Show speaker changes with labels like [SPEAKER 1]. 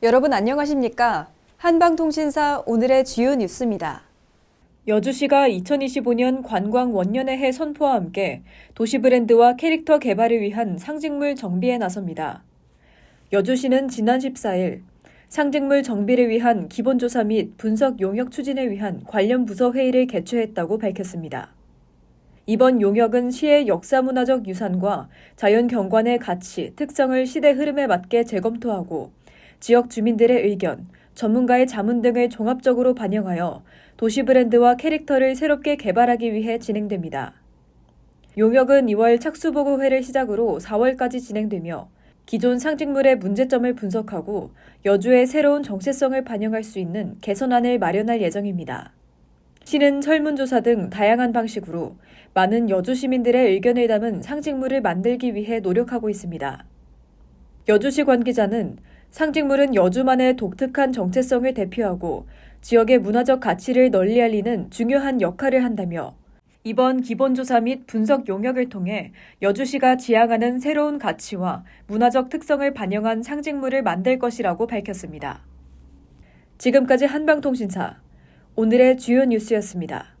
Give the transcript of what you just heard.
[SPEAKER 1] 여러분 안녕하십니까? 한방통신사 오늘의 주요 뉴스입니다. 여주시가 2025년 관광 원년의 해 선포와 함께 도시 브랜드와 캐릭터 개발을 위한 상징물 정비에 나섭니다. 여주시는 지난 14일 상징물 정비를 위한 기본조사 및 분석 용역 추진을 위한 관련 부서 회의를 개최했다고 밝혔습니다. 이번 용역은 시의 역사문화적 유산과 자연 경관의 가치, 특성을 시대 흐름에 맞게 재검토하고 지역 주민들의 의견, 전문가의 자문 등을 종합적으로 반영하여 도시 브랜드와 캐릭터를 새롭게 개발하기 위해 진행됩니다. 용역은 2월 착수보고회를 시작으로 4월까지 진행되며 기존 상징물의 문제점을 분석하고 여주의 새로운 정체성을 반영할 수 있는 개선안을 마련할 예정입니다. 시는 설문조사 등 다양한 방식으로 많은 여주 시민들의 의견을 담은 상징물을 만들기 위해 노력하고 있습니다. 여주시 관계자는 상징물은 여주만의 독특한 정체성을 대표하고 지역의 문화적 가치를 널리 알리는 중요한 역할을 한다며 이번 기본조사 및 분석 용역을 통해 여주시가 지향하는 새로운 가치와 문화적 특성을 반영한 상징물을 만들 것이라고 밝혔습니다. 지금까지 한방통신사 오늘의 주요 뉴스였습니다.